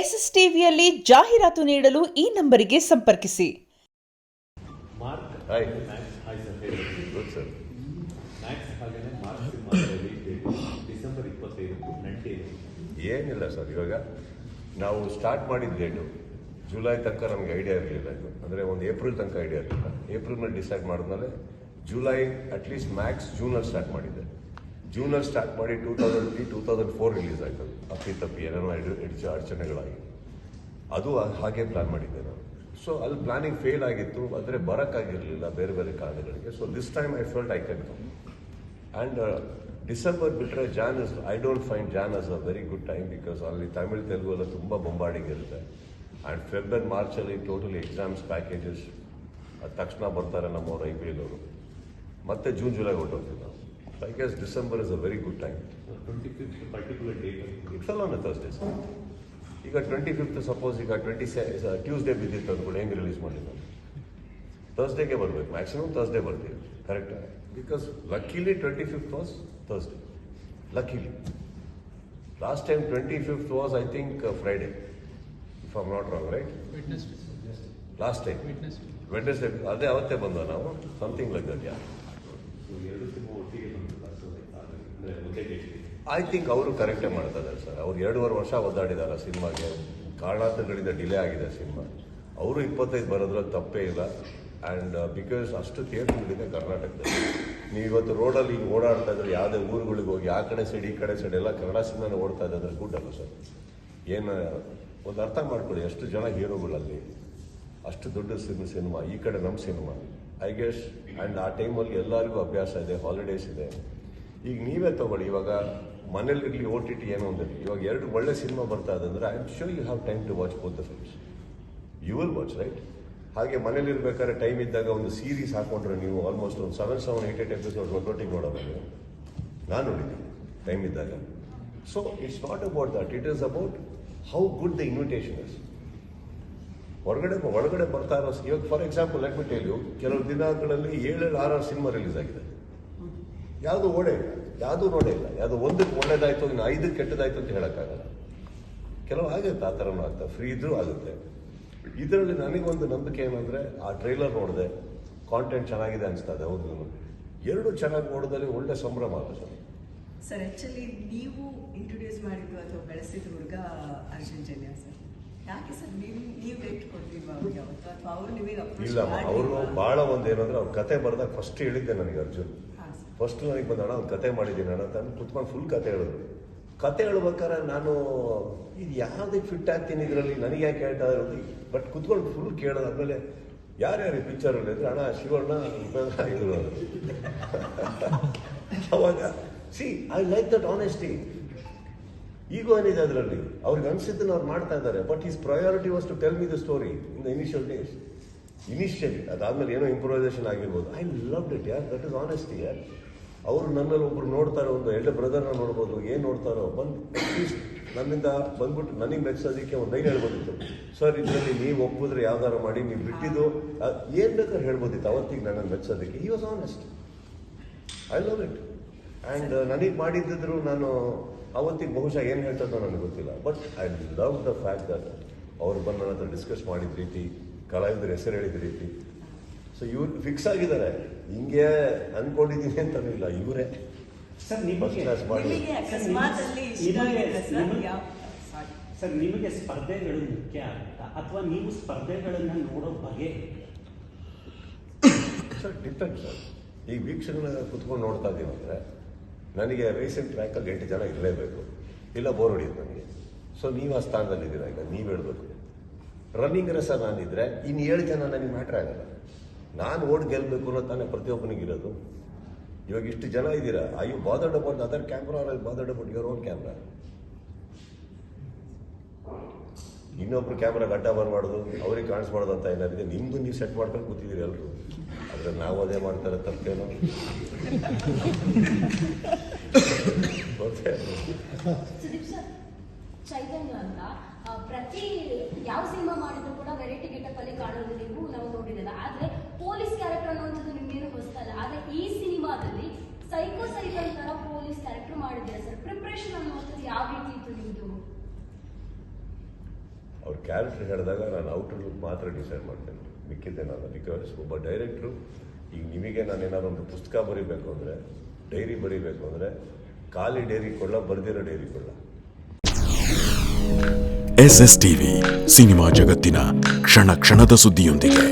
S S ಟಿವಿಯಲ್ಲಿ ಜಾಹೀರಾತು ನೀಡಲು ಈ ನಂಬರಿಗೆ ಸಂಪರ್ಕಿಸಿ. ಏನಿಲ್ಲ ಸರ್ ಇವಾಗ ನಾವು ಸ್ಟಾರ್ಟ್ ಮಾಡಿದ ಡೇಟು ಜುಲೈ ತನಕ ನಮಗೆ ಐಡಿಯಾ ಇರಲಿಲ್ಲ ಇದು. ಅಂದರೆ ಒಂದು ಏಪ್ರಿಲ್ ತನಕ ಐಡಿಯಾ ಇರಲಿಲ್ಲ. ಏಪ್ರಿಲ್ನಲ್ಲಿ ಡಿಸೈಡ್ ಮಾಡಿದ್ಮೇಲೆ ಜುಲೈ ಅಟ್ಲೀಸ್ಟ್ ಮ್ಯಾಕ್ಸ್ ಜೂನಲ್ಲಿ ಸ್ಟಾರ್ಟ್ ಮಾಡಿದ್ದೆ. ಜೂನಲ್ಲಿ ಸ್ಟಾರ್ಟ್ ಮಾಡಿ two thousand three two thousand four release ಆಯ್ತು. ಅಪ್ಪಿ ತಪ್ಪಿ ಏನೇನೋ ಎಡು, ಎಡ್ಚ, ಅಡಚಣೆಗಳಾಗಿ. ಅದು ಹಾಗೆ ಪ್ಲಾನ್ ಮಾಡಿದ್ದೆ ನಾನು. ಸೊ ಅಲ್ಲಿ ಪ್ಲಾನಿಂಗ್ ಫೇಲ್ ಆಗಿತ್ತು, ಆದರೆ ಬರೋಕ್ಕಾಗಿರಲಿಲ್ಲ ಬೇರೆ ಬೇರೆ ಕಾರಣಗಳಿಗೆ. So this time I felt I can come and December ಬಿಟ್ಟರೆ Jan is I don't find Jan as a very good time because ಅಲ್ಲಿ ತಮಿಳ್, ತೆಲುಗು ಎಲ್ಲ ತುಂಬ ಬೊಂಬಾಡಿಂಗ್ ಇರುತ್ತೆ. ಆ್ಯಂಡ್ ಫೆಬ್ ಆ್ಯಂಡ್ ಮಾರ್ಚಲ್ಲಿ ಟೋಟಲಿ ಎಕ್ಸಾಮ್ಸ್ ಪ್ಯಾಕೇಜಸ್ ತಕ್ಷಣ ಬರ್ತಾರೆ ನಮ್ಮವ್ರು ಐ ಪಿ ಎಲ್ ಅವರು. ಮತ್ತೆ ಜೂನ್ ಜುಲೈ ಹೊರಟೋಗ್ತೀವಿ ನಾವು. I guess December is a very good time twenty fifth particular date it's all on Thursday sir ಈಗ ಟ್ವೆಂಟಿ ಫಿಫ್ತ್ ಸಪೋಸ್ ಈಗ ಟ್ವೆಂಟಿ ಟ್ಯೂಸ್ಡೇ ಬಿದ್ದಿತ್ತು ಅಂದ್ಕೊಂಡು ಹೆಂಗೆ ರಿಲೀಸ್ ಮಾಡಿ ನಾನು ತರ್ಸ್ಡೇಗೆ ಬರಬೇಕು ಮ್ಯಾಕ್ಸಿಮಮ್ ತರ್ಸ್ಡೇ ಬರ್ತೀವಿ correct because luckily twenty fifth was Thursday luckily last time twenty fifth was I think Friday if am not wrong right last time Wednesday ಅದೇ ಅವತ್ತೇ ಬಂದ ನಾವು? Something like that yeah I think ಅವರು ಕರೆಕ್ಟೇ ಮಾಡ್ತಾ ಇದ್ದಾರೆ sir. ಅವ್ರು ಎರಡೂವರೆ ವರ್ಷ ಒದ್ದಾಡಿದ್ದಾರೆ ಸಿನಿಮಾಗೆ. ಕಾರಣಾಂತರಗಳಿಂದ ಡಿಲೇ ಆಗಿದೆ ಸಿನಿಮಾ. ಅವರು ಇಪ್ಪತ್ತೈದು ಬರೋದ್ರಲ್ಲಿ ತಪ್ಪೇ ಇಲ್ಲ. ಆ್ಯಂಡ್ ಬಿಕಾಸ್ ಅಷ್ಟು ಥಿಯೇಟ್ರ್ಗಳಿದೆ ಕರ್ನಾಟಕದಲ್ಲಿ. ನೀವು ಇವತ್ತು ರೋಡಲ್ಲಿ ಈಗ ಓಡಾಡ್ತಾ ಇದ್ರೆ ಯಾವುದೇ ಊರುಗಳಿಗೆ ಹೋಗಿ, ಆ ಕಡೆ ಸೈಡ್ ಈ ಕಡೆ ಸೈಡ್ ಎಲ್ಲ ಕನ್ನಡ ಸಿನಿಮಾನ ಓಡ್ತಾ ಇದೆ ಅದ್ರ ಗುಡ್ ಅಲ್ಲ ಸರ್? ಏನು ಒಂದು ಅರ್ಥ ಮಾಡ್ಕೊಳ್ಳಿ ಎಷ್ಟು ಜನ ಹೀರೋಗಳಲ್ಲಿ ಅಷ್ಟು ದೊಡ್ಡ ಸಿನಿಮಾ, ಈ ಕಡೆ ನಮ್ಮ ಸಿನಿಮಾ. ಐ ಗೆಸ್ ಆ್ಯಂಡ್ ಆ ಟೈಮಲ್ಲಿ ಎಲ್ಲರಿಗೂ ಅಭ್ಯಾಸ ಇದೆ ಹಾಲಿಡೇಸ್ ಇದೆ. ಈಗ ನೀವೇ ತಗೊಳ್ಳಿ, ಇವಾಗ ಮನೇಲಿರಲಿ ಓ ಟಿ ಟಿ ಏನೋ ಒಂದಿರಲಿ ಇವಾಗ ಎರಡು ಒಳ್ಳೆ ಸಿನಿಮಾ ಬರ್ತಾ ಇದೆ ಅಂದರೆ I am sure you have time to watch both the films you will watch right ಹಾಗೆ ಮನೇಲಿರ್ಬೇಕಾದ್ರೆ ಟೈಮ್ ಇದ್ದಾಗ ಒಂದು ಸೀರೀಸ್ ಹಾಕೊಂಡ್ರೆ ನೀವು ಆಲ್ಮೋಸ್ಟ್ ಒಂದು seven seven eight eight episode ಒಟ್ಟೊಟ್ಟಿಗೆ ನೋಡೋದು. ನಾನು ನೋಡಿದ್ದೀನಿ ಟೈಮ್ ಇದ್ದಾಗ. So it's not about that it is about how good the invitation is ಹೊರಗಡೆ ಒಳಗಡೆ ಬರ್ತಾ ಇರೋ ಇವಾಗ for example let me tell you ಕೆಲವು ದಿನಗಳಲ್ಲಿ ಏಳೇಳು ಆರು ಆರು ಸಿನಿಮಾ ರಿಲೀಸ್ ಆಗಿದೆ. ಯಾವುದು ಓಡೇ ಇಲ್ಲ, ಯಾವುದೂ ನೋಡೇ ಇಲ್ಲ, ಯಾವುದು ಒಂದಕ್ಕೆ ಒಳ್ಳೇದಾಯ್ತು, ಇನ್ನು ಐದಕ್ಕೆ ಕೆಟ್ಟದಾಯ್ತು ಅಂತ ಹೇಳೋಕ್ಕಾಗಲ್ಲ. ಕೆಲವು ಆಗುತ್ತೆ, ಆ ಥರನೂ ಆಗ್ತದೆ ಫ್ರೀ ಇದ್ರೂ ಆಗುತ್ತೆ. ಇದರಲ್ಲಿ ನನಗೊಂದು ನಂಬಿಕೆ ಏನಂದರೆ, ಆ ಟ್ರೈಲರ್ ನೋಡಿದೆ ಕಾಂಟೆಂಟ್ ಚೆನ್ನಾಗಿದೆ ಅನಿಸ್ತದೆ, ಹೌದು ಎರಡು ಚೆನ್ನಾಗಿ ನೋಡಿದಲ್ಲಿ ಒಳ್ಳೆ ಸಂಭ್ರಮ ಆಗುತ್ತೆ ಸರ್? ಆ್ಯಕ್ಚುಲಿ ನೀವು ಇಂಟ್ರೊಡ್ಯೂಸ್ ಮಾಡಿದ್ದು ಅಥವಾ ಬೆಳೆಸಿದ ಹುಡುಗ ಅರ್ಜುನ್ ಸರ್. ಯಾಕೆ ಸರ್ ನೀವು ನೀವು ರೇಟ್ ಕೊಡ್ಲಿಲ್ವಾ ಅವ್ರಿಗೆ ಅವತ್ತು ಅಥವಾ ಅವ್ರು ನಿಮಗೆ ಅಪ್ರೋಚ್ ಇಲ್ಲ ಅವರು ಭಾಳ ಒಂದು ಏನಂದ್ರೆ ಅವ್ರ ಕತೆ ಬರ್ದಾಗ ಫಸ್ಟ್ ಹೇಳಿದ್ದೆ ನನಗೆ ಅರ್ಜುನ್. ಫಸ್ಟ್ ನನಗೆ ಬಂದ ಅಣ್ಣ ಒಂದು ಕತೆ ಮಾಡಿದ್ದೀನಿ ಅಣ್ಣ ಅಂತ ಕುತ್ಕೊಂಡು ಫುಲ್ ಕತೆ ಹೇಳಿದ್ರು. ಕತೆ ಹೇಳ್ಬೇಕಾದ್ರೆ ನಾನು ಇದು ಯಾವುದಕ್ಕೆ ಫಿಟ್ ಆಗ್ತೀನಿ ಇದರಲ್ಲಿ ನನಗೆ ಯಾಕೆ ಹೇಳ್ತಾ ಇರೋದು ಬಟ್ ಕುತ್ಕೊಂಡು ಫುಲ್ ಕೇಳೋದಾದ್ಮೇಲೆ ಯಾರ್ಯಾರು ಈ ಪಿಕ್ಚರಲ್ಲಿ ಇದ್ರೆ ಅಣ್ಣ ಶಿವಣ್ಣ ಇದ್ರು ಅಂದ್ರು. ಅವಾಗ see I like that honesty ego ಏನಿದೆ ಅದರಲ್ಲಿ? ಅವ್ರಿಗೆ ಅನಿಸಿದ್ದನ್ನು ಅವ್ರು ಮಾಡ್ತಾ ಇದ್ದಾರೆ. But his priority was to tell me the story in the initial days initially ಅದಾದ್ಮೇಲೆ ಏನೋ ಇಂಪ್ರೂವೈಸೇಷನ್ ಆಗಿರ್ಬೋದು. ಐ ಲವ್ ಇಟ್ ಯಾರ್ ದಟ್ ಇಸ್ ಆನೆಸ್ಟ್ ಯಾರ್ ಅವರು ನನ್ನಲ್ಲಿ ಒಬ್ರು ನೋಡ್ತಾರೆ, ಒಂದು ಎಳ್ಳೆ ಬ್ರದರ್ನ ನೋಡ್ಬೋದು, ಏನು ನೋಡ್ತಾರೋ, ಬಂದು ಅಟ್ಲೀಸ್ಟ್ ನನ್ನಿಂದ ಬಂದ್ಬಿಟ್ಟು ನನಗೆ ಮೆಚ್ಚೋದಕ್ಕೆ ಒಂದು ಧೈರ್ಯ ಹೇಳ್ಬೋದಿತ್ತು. ಸರ್ ಇದರಲ್ಲಿ ನೀವು ಒಪ್ಪಿದ್ರೆ ಯಾವ್ದಾರು ಮಾಡಿ, ನೀವು ಬಿಟ್ಟಿದ್ದು ಏನು ಬೇಕಾದ್ರೆ ಹೇಳ್ಬೋದಿತ್ತು. ಅವತ್ತಿಗೆ ನನ್ನನ್ನು ಮೆಚ್ಚೋದಕ್ಕೆ he was honest I love it and ನನಗೆ ಮಾಡಿದ್ದಿದ್ರು ನಾನು ಅವತ್ತಿಗೆ ಬಹುಶಃ ಏನು ಹೇಳ್ತದೋ ನನಗೆ ಗೊತ್ತಿಲ್ಲ. But I love the fact that ಅವ್ರು ಬಂದು ನನ್ನ ಹತ್ರ ಡಿಸ್ಕಸ್ ಮಾಡಿದ ರೀತಿ ಕಲಾವಿದ್ರ ಹೆಸರು ಹೇಳಿದ ರೀತಿ. ಸೊ ಇವ್ರು ಫಿಕ್ಸ್ ಆಗಿದ್ದಾರೆ ಹಿಂಗೆ ಅನ್ಕೊಂಡಿದ್ದೀನಿ ಅಂತಲೂ ಇಲ್ಲ ಇವರೇ. ಸರ್ ನಿಮಗೆ ಸರ್? ನಿಮಗೆ- ಸ್ಪರ್ಧೆಗಳು ಮುಖ್ಯ ಆಗುತ್ತಾ? ಅಥವಾ ನೀವು ಸ್ಪರ್ಧೆಗಳನ್ನ ನೋಡೋ ಬಗೆ ಸರ್ ಸರ್ ಈ ವೀಕ್ಷಕನ ಕುತ್ಕೊಂಡು ನೋಡ್ತಾ ಇದ್ದೀವಿ ಅಂದರೆ ನನಗೆ ರೀಸೆಂಟ್ ಟ್ರ್ಯಾಕಲ್ಲಿ ಎಂಟು ಜನ ಇರಲೇಬೇಕು. ಇಲ್ಲ ಬೋರ್ ಹೊಡಿಯೋದು ನನಗೆ. ಸೊ ನೀವು ಆ ಸ್ಥಾನದಲ್ಲಿದ್ದೀರಾ ಈಗ ನೀವು ಹೇಳ್ಬೇಕು. ರನ್ನಿಂಗ್ ರಸ ನಾನಿದ್ರೆ ಇನ್ನು ಏಳು ಜನ ನನಗೆ ಮ್ಯಾಟ್ರ್ ಆಗಲ್ಲ. ನಾನು ಓಡ್ ಗೆಲ್ಲಬೇಕು ಅನ್ನೋ ತಾನೇ ಪ್ರತಿಯೊಬ್ಬನಿಗಿರೋದು ಇವಾಗ ಇಷ್ಟು ಜನ ಇದ್ದೀರಾ? I you bothered about other camera bothered about your own camera ಇನ್ನೊಬ್ರು ಕ್ಯಾಮ್ರಾ ಗಡ್ಡ ಬಂದ್ ಮಾಡೋದು, ಅವ್ರಿಗೆ ಕಾಣಿಸ್ಬಾರ್ದು ಅಂತ ಏನಾರಿದೆ ನಿಮ್ದು ನೀವು ಸೆಟ್ ಮಾಡ್ಕೊಂಡು ಕೂತಿದ್ದೀರಿ ಎಲ್ಲರೂ ನಾವು ಅದೇ ಮಾಡ್ತಾರೆ ತಪ್ಪೇನೋ? ಚೈತನ್ಯ ಅಂತ ಪ್ರತಿ ಯಾವ ಸಿನಿಮಾ ಮಾಡಿದ್ರು ಕೂಡ ವೆರೈಟಿ ಗೆಟಪ್ ಅಲ್ಲಿ ಕಾಣೋದು ನೀವು ನಾವು ನೋಡಿರಲ್ಲ ಆದ್ರೆ ಪೊಲೀಸ್ ಕ್ಯಾರೆಕ್ಟರ್ ಅನ್ನುವಂಥದ್ದು ನಿಮ್ಗೇನು ಹೊಸ್ತಲ್ಲ ಆದ್ರೆ ಈ ಸಿನಿಮಾದಲ್ಲಿ ಸೈಕೋ ಸೈಕಲ್ ತರ ಪೊಲೀಸ್ ಕ್ಯಾರೆಕ್ಟರ್ ಮಾಡಿದ್ದಾರೆ ಸರ್. ಪ್ರಿಪ್ರೇಷನ್ ಅನ್ನುವಂಥದ್ದು ಯಾವ ರೀತಿ ಇತ್ತು ಕ್ಯಾರೆಕ್ಟರ್ ಹೇಳಿದಾಗ ನಾನು ಔಟರ್ ಲುಕ್ ಮಾತ್ರ ಡಿಸೈಡ್ ಮಾಡ್ತೇನೆ. ಮಿಕ್ಕಿದ್ದೇನಲ್ಲ ಬಿಕಾಸ್ ಒಬ್ಬ ಡೈರೆಕ್ಟ್ರು ಈಗ ನಿಮಗೆ ನಾನು ಏನಾದ್ರು ಒಂದು ಪುಸ್ತಕ ಬರೀಬೇಕು ಅಂದರೆ ಡೈರಿ ಬರೀಬೇಕು ಅಂದರೆ, ಖಾಲಿ ಡೈರಿ ಕೊಡಲ ಬರ್ದಿರೋ ಡೈರಿ ಕೊಡಲ್ಲ ಎಸ್ ಎಸ್ ಟಿವಿ ಸಿನಿಮಾ ಜಗತ್ತಿನ ಕ್ಷಣ ಕ್ಷಣದ ಸುದ್ದಿಯೊಂದಿಗೆ.